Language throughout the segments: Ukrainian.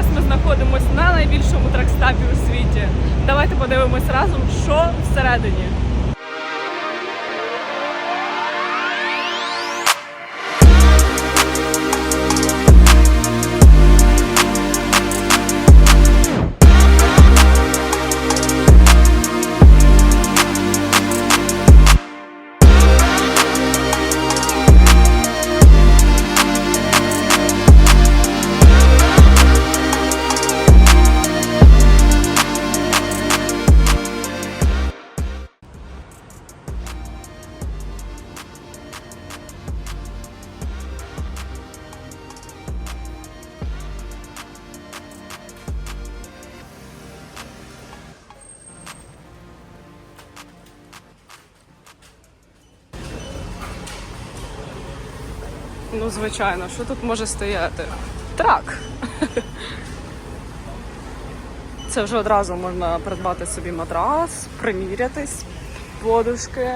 Зараз ми знаходимося на найбільшому тракстапі у світі. Давайте подивимось разом, що всередині. Ну, звичайно, що тут може стояти? Трак. Це вже одразу можна придбати собі матрас, примірятись, подушки.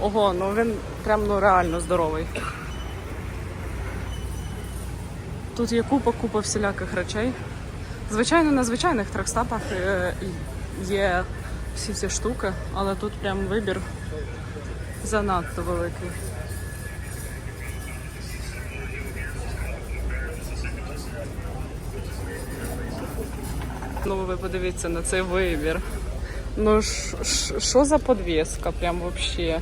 Ого, ну він прям ну реально здоровий. Тут є купа-купа всіляких речей. Звичайно, на звичайних тракстапах е, є всі ці штуки, але тут прям вибір занадто великий. Ну, ви подивіться на цей вибір. Ну, що за подвеска, прям вообще.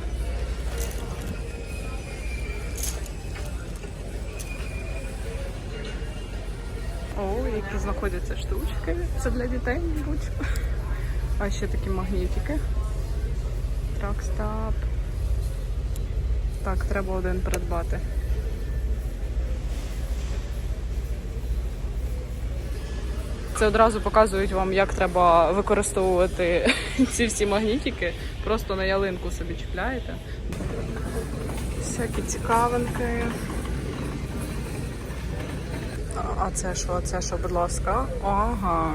О, які знаходяться штучки. Це для дітей, мабуть. А ще такі магнітики. Тракстап. Так, треба один придбати. Це одразу показують вам, як треба використовувати ці всі магнітики. Просто на ялинку собі чіпляєте. Всякі цікавинки. А- це що? Це що, будь ласка? Ага.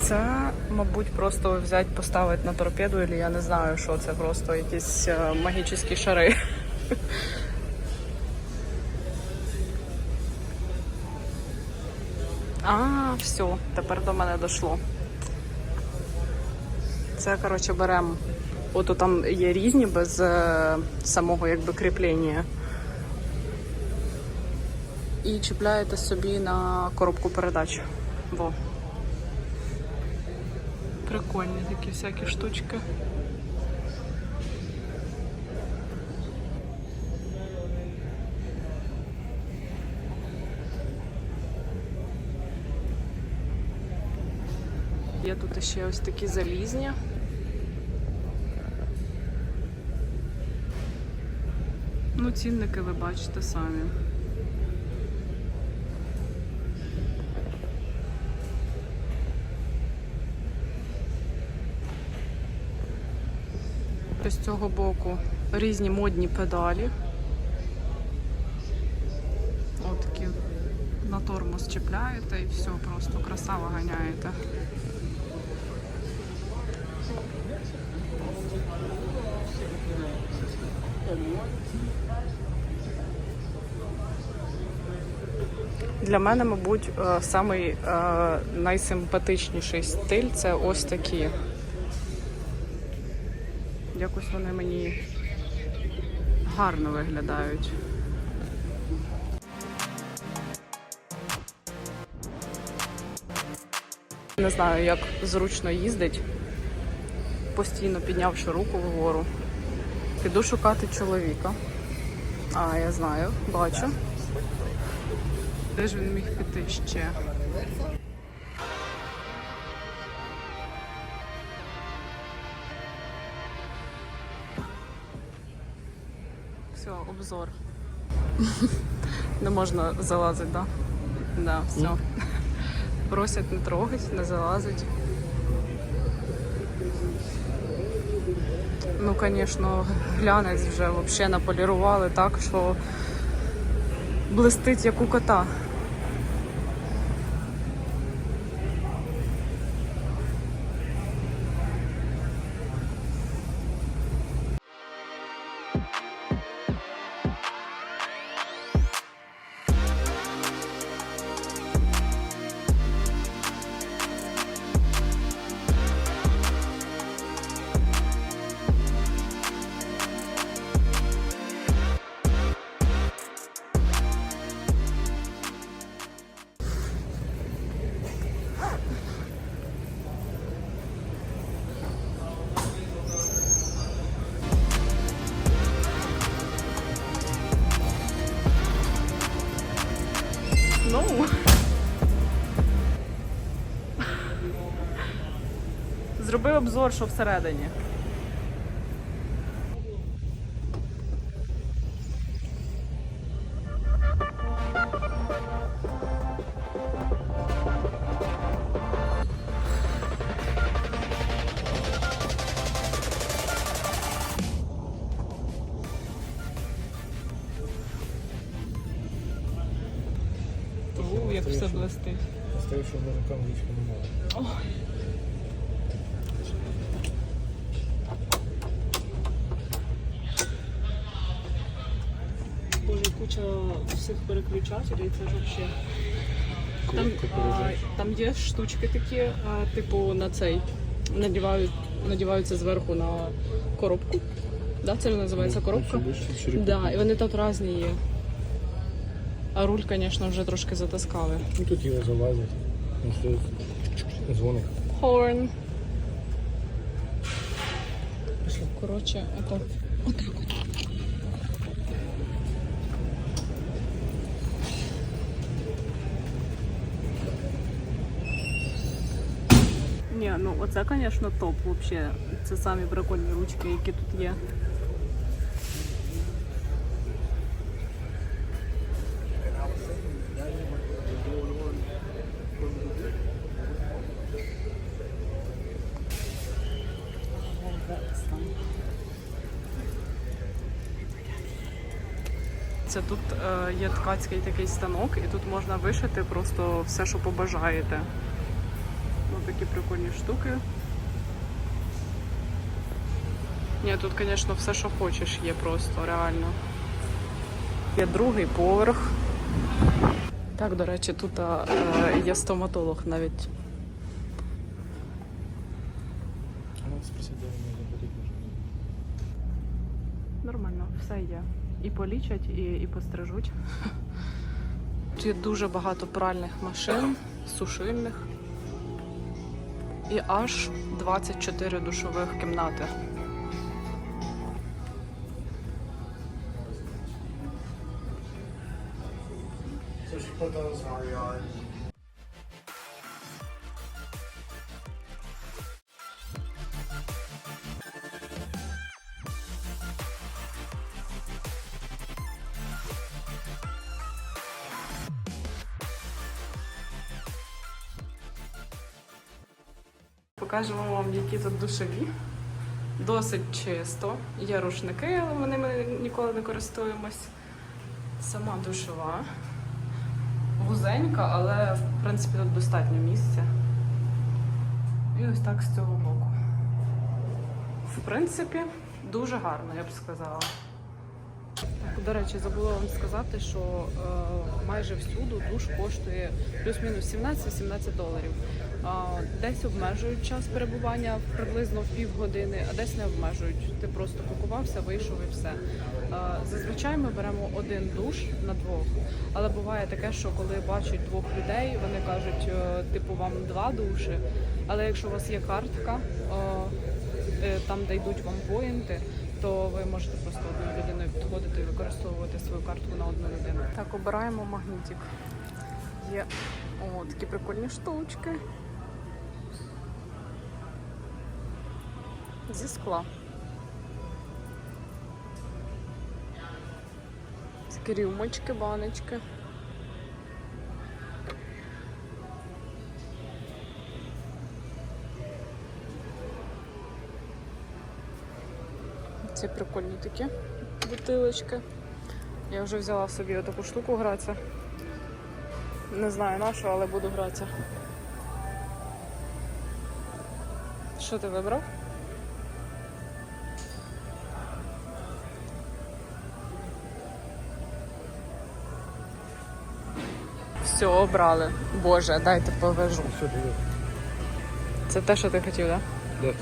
Це, мабуть, просто взяти, поставити на торпеду, або я не знаю, що це просто якісь е, магічні шари. А, все, тепер до мене дійшло. Це, коротше, беремо. От там є різні без е, самого якби кріплення. І чіпляєте собі на коробку передач. Во. Прикольні такі всякі штучки. Є тут ще ось такі залізні. Ну, цінники ви бачите самі. З цього боку різні модні педалі. Отакі на тормоз чіпляєте і все, просто красава ганяєте. Для мене, мабуть, е, самий е, найсимпатичніший стиль це ось такі. Якось вони мені гарно виглядають. Не знаю, як зручно їздить, постійно піднявши руку вгору. Піду шукати чоловіка. А, я знаю, бачу. Де ж він міг піти ще? Все, обзор. Не можна залазити, так? Да? Да, все. Просять не трогать, не залазить. Ну, звісно, глянець вже взагалі наполірували так, що блистить як у кота. Обзор, що всередині. Куча всіх переключателів, це ж взагалі. Там, а, там є штучки такі, а, типу на цей. Надівають, надіваються зверху на коробку. Да, це називається коробка. Да, і вони тут різні є. А руль, звісно, вже трошки затаскали. Ну тут його залазять. Ну дзвоник. Хорн. Коротше, отак. Отак от. Ні, ну оце, звісно, топ вообще. Це самі прикольні ручки, які тут є. Це тут е, є ткацький такий станок, і тут можна вишити просто все, що побажаєте. Такі прикольні штуки. Ні, тут, звісно, все, що хочеш, є просто реально. Є другий поверх. Так, до речі, тут е, є стоматолог навіть. А. Нормально, все є. І полічать, і, і пострижуть. Тут є дуже багато пральних машин, сушильних. І аж 24 душових кімнати. So she put those on. Покажемо вам, які тут душові. Досить чисто. Є рушники, але вони ми ніколи не користуємось. Сама душова. Вузенька, але в принципі тут достатньо місця. І ось так з цього боку. В принципі, дуже гарно, я б сказала. Так, до речі, забула вам сказати, що е, майже всюду душ коштує плюс-мінус 17-18 доларів. Десь обмежують час перебування приблизно в півгодини, а десь не обмежують. Ти просто покупався, вийшов і все. Зазвичай ми беремо один душ на двох, але буває таке, що коли бачать двох людей, вони кажуть, е, типу, вам два душі. Але якщо у вас є картка, е, там де йдуть вам поінти, то ви можете просто одною людиною підходити і використовувати свою картку на одну людину. Так, обираємо магнітик. Є о, такі прикольні штучки. Зі скла. Такі рюмочки, баночки. Ці прикольні такі бутилочки. Я вже взяла собі таку штуку гратися. Не знаю на що, але буду гратися. Що ти вибрав? Все, обрали. Боже, дайте повежу. Все. Це те, що ти хотів, так? Да.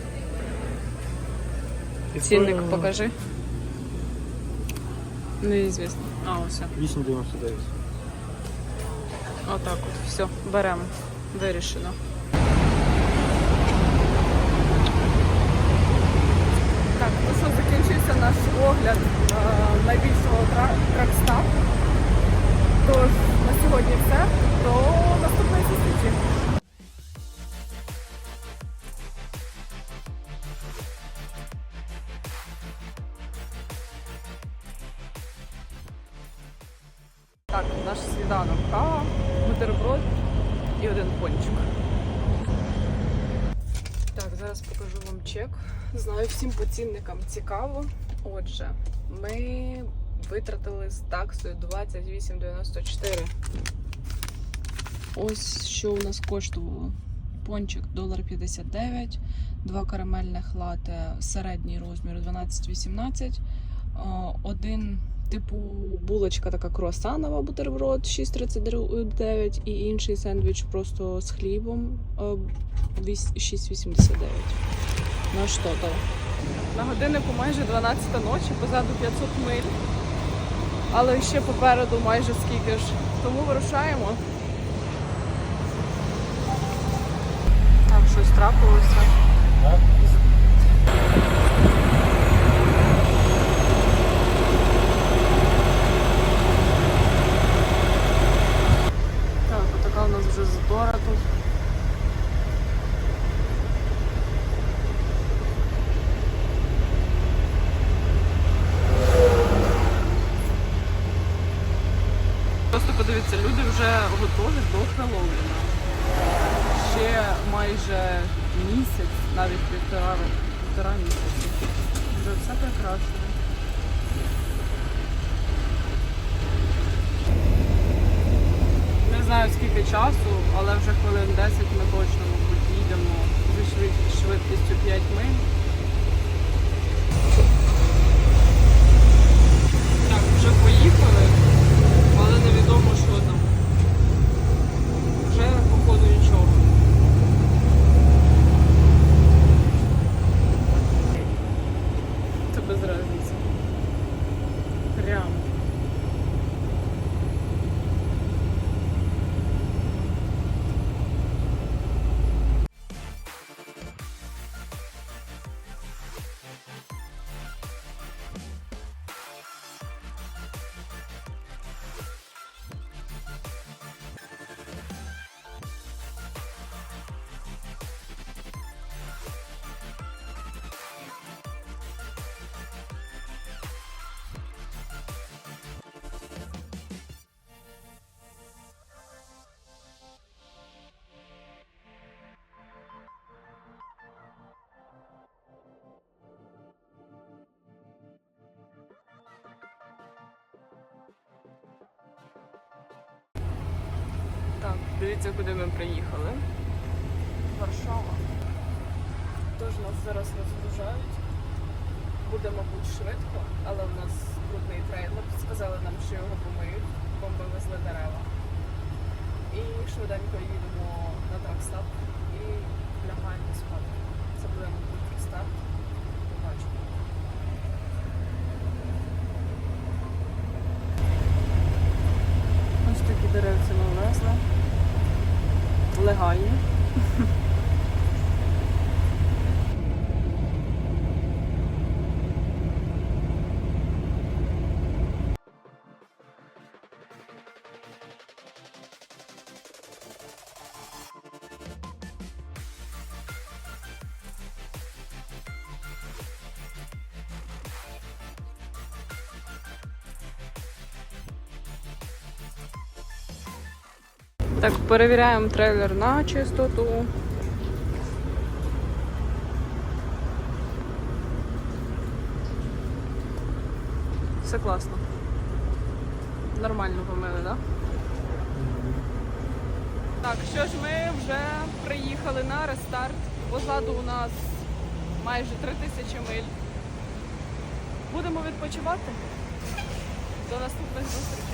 Да? Цінник покажи. Неізвісно. А, ось. 8,99. Отак от. Все, беремо. Вирішено. І. Так, зараз покажу вам чек. Знаю, всім поцінникам цікаво. Отже, ми витратили з таксою 28,94. Ось що у нас коштувало. Пончик 1,59, два карамельних лате, середній розмір 12,18, один типу булочка така круасанова бутерброд 6,39 і інший сендвіч просто з хлібом а, віс- 6,89. Наш тотал. На годиннику майже 12 ночі, позаду 500 миль. Але ще попереду майже скільки ж. Тому вирушаємо. Там щось трапилося. Так? Так, отака у нас вже затора тут. Просто подивіться, люди вже готові до Хеллоуіна. Ще майже місяць, навіть півтора, півтора місяці. Вже все прекрасно. Не знаю скільки часу, але вже хвилин 10 ми точно, їдемо зі швидкістю 5 миль. Так, вже поїхали, але невідомо, що там. Вже, походу, нічого. Це без разниці. Прям. Дивіться, куди ми приїхали. Варшава. Тож нас зараз розгружають. Буде, мабуть, швидко, але в нас крупний трейлер. Сказали нам, що його помиють, бо ми везли дерева. І швиденько їдемо на тракстап і лягаємо спати. Це буде, мабуть, рестарт. Побачимо. 可以。Так, перевіряємо трейлер на чистоту. Все класно. Нормально помили, так? Так, що ж, ми вже приїхали на рестарт. Позаду у нас майже 3000 миль. Будемо відпочивати. До наступних зустрічей.